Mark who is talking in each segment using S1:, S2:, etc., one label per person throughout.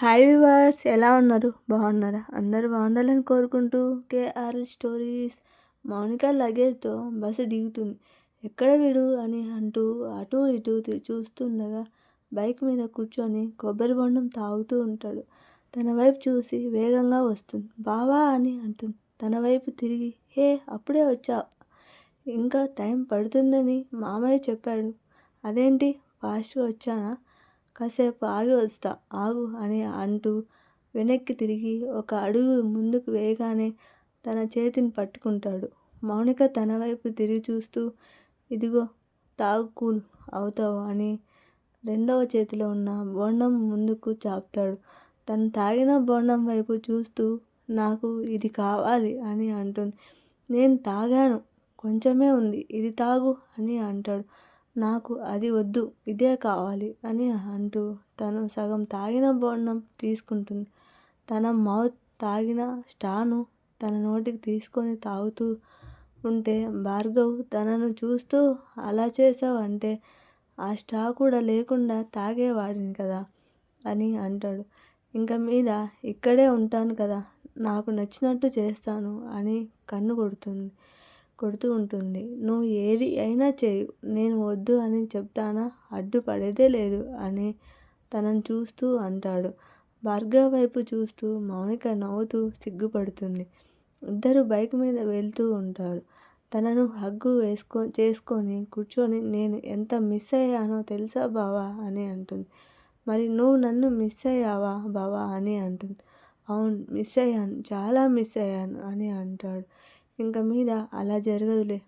S1: Hi viewers ఎలా ఉన్నారు? బాగున్నారా? అందరూ బాగుండాలని కోరుకుంటూ కేఆర్ఎల్ స్టోరీస్ మౌనిక లగేజ్తో బస్సు దిగుతుంది. ఎక్కడ వీడు అని అంటూ అటు ఇటు చూస్తుండగా బైక్ మీద కూర్చొని కొబ్బరి బొండం తాగుతూ ఉంటాడు. తన వైపు చూసి వేగంగా వస్తుంది. బావా అని అంటుంది. తన వైపు తిరిగి హే అప్పుడే వచ్చా. ఇంకా టైం పడుతుందని మామయ్య చెప్పాడు. అదేంటి? ఫాస్ట్గా వచ్చానా? కాసేపు ఆగి వస్తా. ఆగు అని అంటూ వెనక్కి తిరిగి ఒక అడుగు ముందుకు వేయగానే తన చేతిని పట్టుకుంటాడు. మౌనిక తన వైపు తిరిగి చూస్తూ ఇదిగో తాగు కూల్ అవుతావు అని రెండవ చేతిలో ఉన్న బోండం ముందుకు చాపుతాడు. తను తాగిన బోండం వైపు చూస్తూ నాకు ఇది కావాలి అని అంటుంది. నేను తాగాను. కొంచెమే ఉంది. ఇది తాగు అని అంటాడు. నాకు అది వద్దు ఇదే కావాలి అని అంటూ తను సగం తాగిన బోండం తీసుకుంటుంది. తన మౌత్ తాగిన స్టాను తన నోటికి తీసుకొని తాగుతూ ఉంటే భార్గవ్ తనను చూస్తూ అలా చేసావు అంటే ఆ స్టా కూడా లేకుండా తాగేవాడిని కదా అని అంటాడు. ఇంక మీద ఇక్కడే ఉంటాను కదా నాకు నచ్చినట్టు చేస్తాను అని కన్ను కొడుతుంది. కొడుతూ ఉంటుంది. నువ్వు ఏది అయినా చేయు నేను వద్దు అని చెప్తానా? అడ్డుపడేదే లేదు అని తనను చూస్తూ అంటాడు. భార్గవ్ వైపు చూస్తూ మౌనిక నవ్వుతూ సిగ్గుపడుతుంది. ఇద్దరు బైక్ మీద వెళ్తూ ఉంటారు. తనను హగ్గు వేసుకో చేసుకొని కూర్చొని నేను ఎంత మిస్ అయ్యానో తెలుసా బావా అని అంటుంది. మరి నువ్వు నన్ను మిస్ అయ్యావా బావా అని అంటుంది. అవును మిస్ అయ్యాను. చాలా మిస్ అయ్యాను అని అంటాడు. ఇంక మీద అలా జరగదులే.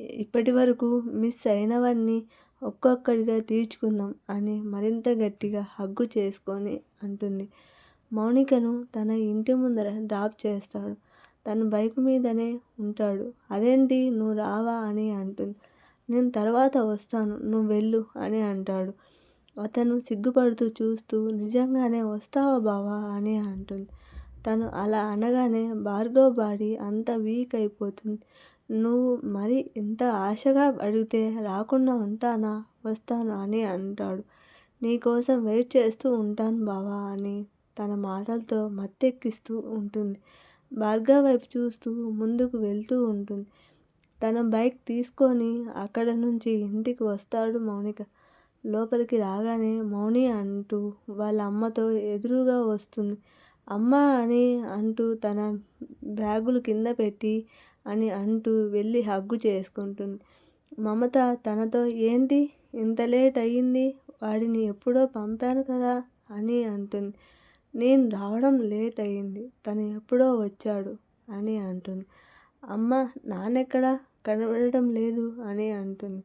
S1: ఇప్పటి వరకు మిస్ అయినవన్నీ ఒక్కొక్కడిగా తీర్చుకుందాం అని మరింత గట్టిగా హగ్గు చేసుకొని అంటుంది. మౌనికను తన ఇంటి ముందర డ్రాప్ చేస్తాడు. తను బైక్ మీదనే ఉంటాడు. అదేంటి? నువ్వు రావా? అని అంటుంది. నేను తర్వాత వస్తాను. నువ్వు వెళ్ళు అని అంటాడు. అతను సిగ్గుపడుతూ చూస్తూ నిజంగానే వస్తావా బావా? అని అంటుంది. తను అలా అనగానే భార్గవ్ బాడీ అంత వీక్ అయిపోతుంది. నువ్వు మరి ఇంత ఆశగా అడిగితే రాకుండా ఉంటానా? వస్తాను అని అంటాడు. నీకోసం వెయిట్ చేస్తూ ఉంటాను బావా అని తన మాటలతో మత్తెక్కిస్తూ ఉంటుంది. భార్గవ్ వైపు చూస్తూ ముందుకు వెళ్తూ ఉంటుంది. తన బైక్ తీసుకొని అక్కడ నుంచి ఇంటికి వస్తాడు మౌనిక. లోపలికి రాగానే మౌని అంటూ వాళ్ళ అమ్మతో ఎదురుగా వస్తుంది. అమ్మ అని అంటూ తన బ్యాగులు కింద పెట్టి అని అంటూ వెళ్ళి హగ్గు చేసుకుంటుంది. మమత తనతో ఏంటి? ఇంత లేట్ అయ్యింది? వాడిని ఎప్పుడో పంపాను కదా అని అంటుంది. నేను రావడం లేట్ అయ్యింది. తను ఎప్పుడో వచ్చాడు అని అంటుంది. అమ్మ నాన్నెక్కడ? కనబడటం లేదు అని అంటుంది.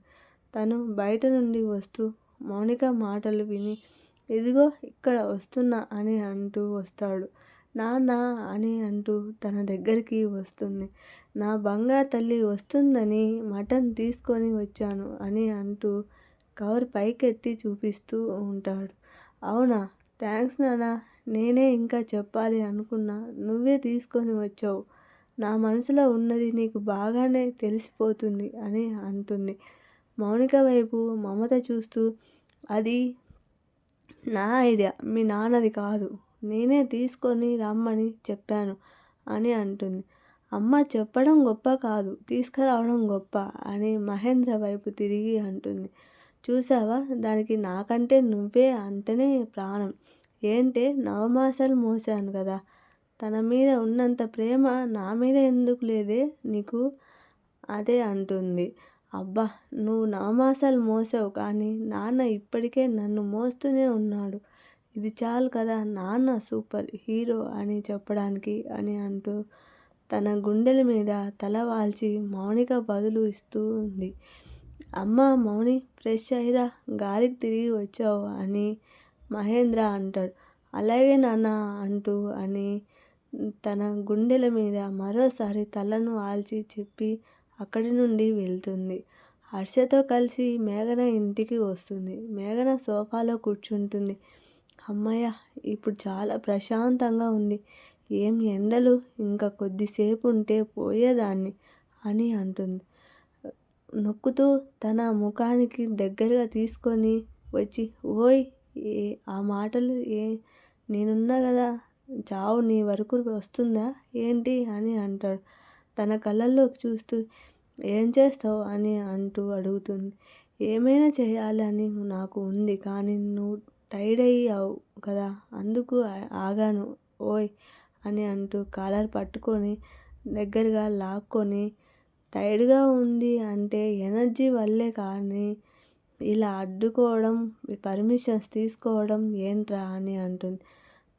S1: తను బయట నుండి వస్తూ మౌనిక మాటలు విని ఇదిగో ఇక్కడ వస్తున్నా అని అంటూ వస్తాడు. నాన్న అని అంటూ తన దగ్గరికి వస్తుంది. నా బంగారు తల్లి వస్తుందని మటన్ తీసుకొని వచ్చాను అని అంటూ కవర్ పైకెత్తి చూపిస్తూ ఉంటాడు. అవునా? థ్యాంక్స్ నాన్న. నేనే ఇంకా చెప్పాలి అనుకున్నా. నువ్వే తీసుకొని వచ్చావు. నా మనసులో ఉన్నది నీకు బాగానే తెలిసిపోతుంది అని అంటుంది. మౌనిక వైపు మమత చూస్తూ అది నా ఐడియా. మీ నాన్నది కాదు. నేనే తీసుకొని రమ్మని చెప్పాను అని అంటుంది. అమ్మ చెప్పడం గొప్ప కాదు. తీసుకురావడం గొప్ప అని మహేంద్ర వైపు తిరిగి అంటుంది. చూసావా దానికి నాకంటే నువ్వే అంటేనే ప్రాణం. ఏంటే? నవమాసాలు మోసాను కదా. తన మీద ఉన్నంత ప్రేమ నా మీద ఎందుకు లేదే నీకు? అదే అంటుంది. అబ్బా నువ్వు నవమాసాలు మోసావు కానీ నాన్న ఇప్పటికే నన్ను మోస్తూనే ఉన్నాడు. ఇది చాలు కదా నాన్న సూపర్ హీరో అని చెప్పడానికి అని అంటూ తన గుండెల మీద తల వాల్చి మౌనిక బదులు ఇస్తూ ఉంది. అమ్మ మౌని ఫ్రెష్ అయ్యిరా గాలికి తిరిగి వచ్చావు అని మహేంద్ర అంటాడు. అలాగే నాన్న అంటూ అని తన గుండెల మీద మరోసారి తలను వాల్చి చెప్పి అక్కడి నుండి వెళ్తుంది. హర్షతో కలిసి మేఘన ఇంటికి వస్తుంది. మేఘన సోఫాలో కూర్చుంటుంది. అమ్మయ్య ఇప్పుడు చాలా ప్రశాంతంగా ఉంది. ఏం ఎండలు? ఇంకా కొద్దిసేపు ఉంటే పోయేదాన్ని అని అంటుంది. నొక్కుతూ తన ముఖానికి దగ్గరగా తీసుకొని వచ్చి ఓయ్ ఏ ఆ మాటలు ఏ నేనున్నా కదా చావు నీ వరకు వస్తుందా ఏంటి అని అంటాడు. తన కళ్ళల్లోకి చూస్తూ ఏం చేస్తావు? అని అంటూ అడుగుతుంది. ఏమైనా చేయాలని నాకు ఉంది కానీ నువ్వు టైర్డ్ అయ్యావు కదా అందుకు ఆగాను. ఓయ్ అని అంటూ కాలర్ పట్టుకొని దగ్గరగా లాక్కొని టైర్డ్గా ఉంది అంటే ఎనర్జీ వల్లే కానీ ఇలా అడ్డుకోవడం పర్మిషన్స్ తీసుకోవడం ఏంట్రా? అని అంటుంది.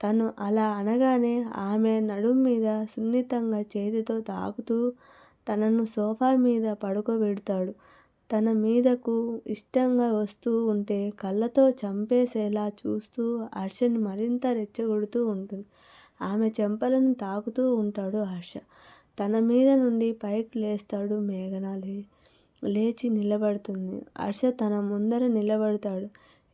S1: తను అలా అనగానే ఆమె నడుం మీద సున్నితంగా చేతితో తాకుతూ తనను సోఫా మీద పడుకోబెడతాడు. తన మీదకు ఇష్టంగా వస్తూ ఉంటే కళ్ళతో చంపేసేలా చూస్తూ హర్షని మరింత రెచ్చగొడుతూ ఉంటుంది. ఆమె చెంపలను తాకుతూ ఉంటాడు హర్ష. తన మీద నుండి పైకి లేస్తాడు మేఘన. లే లేచి నిలబడుతుంది. హర్ష తన ముందర నిలబడతాడు.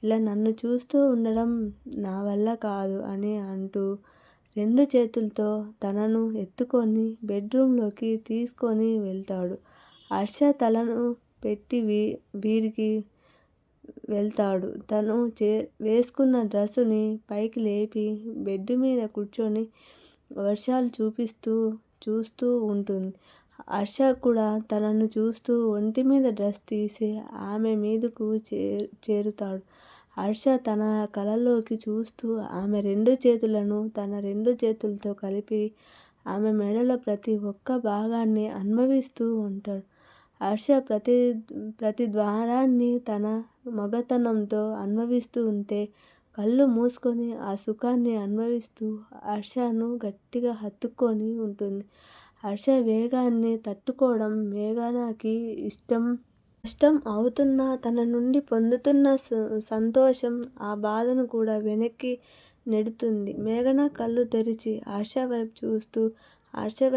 S1: ఇలా నన్ను చూస్తూ ఉండడం నా వల్ల కాదు అని అంటూ రెండు చేతులతో తనను ఎత్తుకొని బెడ్రూమ్లోకి తీసుకొని వెళ్తాడు. హర్ష తలను పెట్టి వీ వీరికి వెళ్తాడు. తను చే వేసుకున్న డ్రెస్సుని పైకి లేపి బెడ్ మీద కూర్చొని వర్షాలు చూపిస్తూ చూస్తూ ఉంటుంది. హర్ష కూడా తనను చూస్తూ ఒంటి మీద డ్రెస్ తీసి ఆమె మీదకు చే చేరుతాడు. హర్ష తన కలలోకి చూస్తూ ఆమె రెండు చేతులను తన రెండు చేతులతో కలిపి ఆమె మెడలో ప్రతి ఒక్క భాగాన్ని అనుభవిస్తూ ఉంటాడు. హర్ష ప్రతి ప్రతి ద్వారాన్ని తన మగతనంతో అనుభవిస్తూ ఉంటే కళ్ళు మూసుకొని ఆ సుఖాన్ని అనుభవిస్తూ హర్షను గట్టిగా హత్తుకొని ఉంటుంది. హర్ష వేగాన్ని తట్టుకోవడం మేఘనాకి ఇష్టం. కష్టం అవుతున్న తన నుండి పొందుతున్న సంతోషం ఆ బాధను కూడా వెనక్కి నెడుతుంది. మేఘన కళ్ళు తెరిచి హర్ష వైపు చూస్తూ హర్ష వైపు